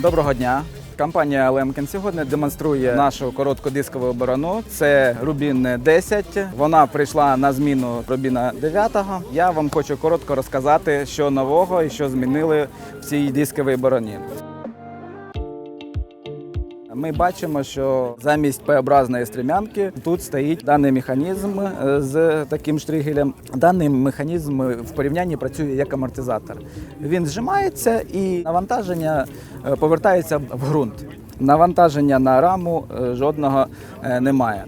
Доброго дня. Компанія Лемкін сьогодні демонструє нашу короткодискову оборону. Це Рубін 10. Вона прийшла на зміну Рубіна 9. Я вам хочу коротко розказати, що нового і що змінили в цій дисковій обороні. Ми бачимо, що замість П-образної стрімянки тут стоїть даний механізм е, з таким штригелем. Даний механізм в порівнянні працює як амортизатор. Він зжимається і навантаження е, повертається в ґрунт. Навантаження на раму е, жодного немає.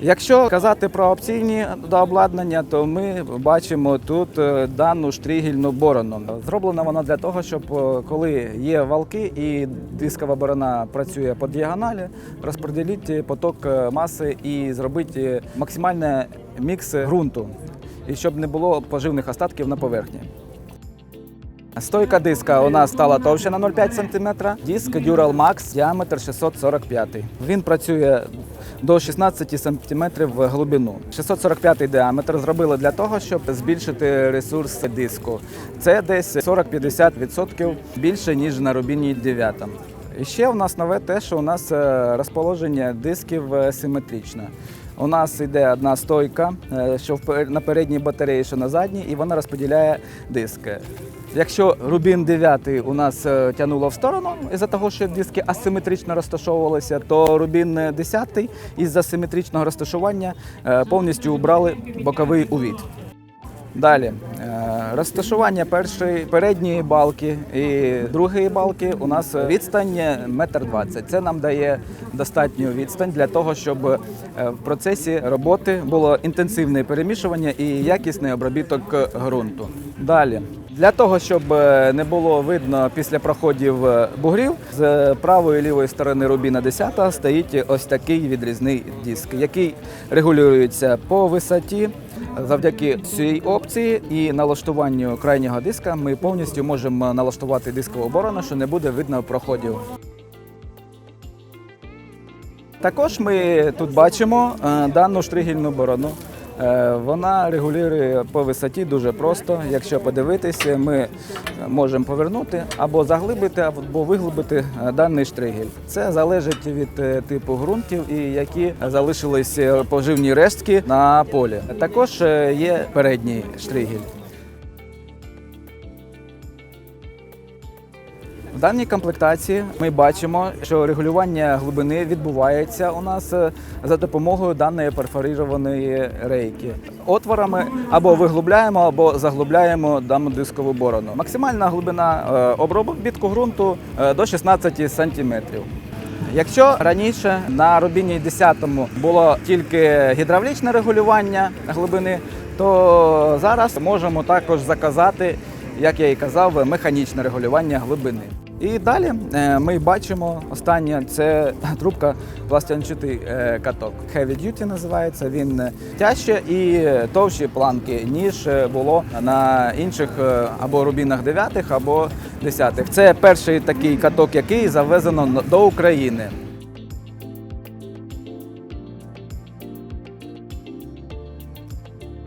Якщо казати про опційні дообладнання, то ми бачимо тут е, дану штригельну борону. Зроблена вона для того, щоб е, коли є валки і дискова борона працює по діагоналі, розподілити поток е, маси і зробити максимальний мікс ґрунту, і щоб не було поживних остатків на поверхні. Стойка диска у нас стала товща на 0,5 см. Диск Dural Max діаметр 645. Він працює до 16 см в глибину. 645 діаметр зробили для того, щоб збільшити ресурс диску. Це десь 40-50% більше, ніж на Рубіні 9. І ще у нас нове те, що у нас е, розположення дисків е, симетричне. У нас йде одна стойка, е, що на передній батареї, що на задній, і вона розподіляє диски. Якщо Рубін 9 у нас е, тягнуло в сторону із-за того, що диски асиметрично розташовувалися, то Рубін 10 із-за симетричного розташування е, повністю убрали боковий увід. Далі е, розташування першої передньої балки і другої балки у нас відстань метр двадцять. Це нам дає достатню відстань для того, щоб е, в процесі роботи було інтенсивне перемішування і якісний обробіток ґрунту. Далі. Для того, щоб е, не було видно після проходів е, бугрів, з правої і лівої сторони рубіна 10 стоїть ось такий відрізний диск, який регулюється по висоті. Завдяки цій опції і налаштуванню крайнього диска ми повністю можемо налаштувати дискову оборону, що не буде видно проходів. Також ми тут бачимо е, дану штригельну борону. Е, Вона регулює по висоті дуже просто. Якщо подивитися, ми можемо повернути або заглибити, або виглибити е, даний штригель. Це залежить від е, типу ґрунтів і які залишились поживні рештки на полі. Також є передній штригель. Даній комплектації ми бачимо, що регулювання глибини відбувається у нас е, за допомогою даної перфорированої рейки. Отворами або виглубляємо, або заглубляємо дану дискову борону. Максимальна глибина е, обробітку ґрунту е, до 16 сантиметрів. Якщо раніше на Рубіні 10 було тільки гідравлічне регулювання глибини, то зараз можемо також заказати, як я і казав, механічне регулювання глибини. І далі е, ми бачимо останнє це трубка пластянчатий е, каток. Heavy Duty називається. Він е, тяжче і товщі планки, ніж було на інших або рубінах 9 або 10 Це перший такий каток, який завезено до України.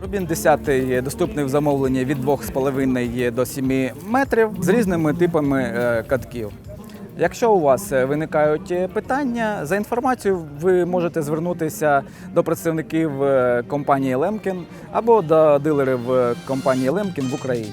Рубін 10 доступний в замовленні від 2,5 до 7 метрів з різними типами е, катків. Якщо у вас е, виникають е, питання, за інформацією ви можете звернутися до представників компанії Лемкін або до дилерів компанії Лемкін в Україні.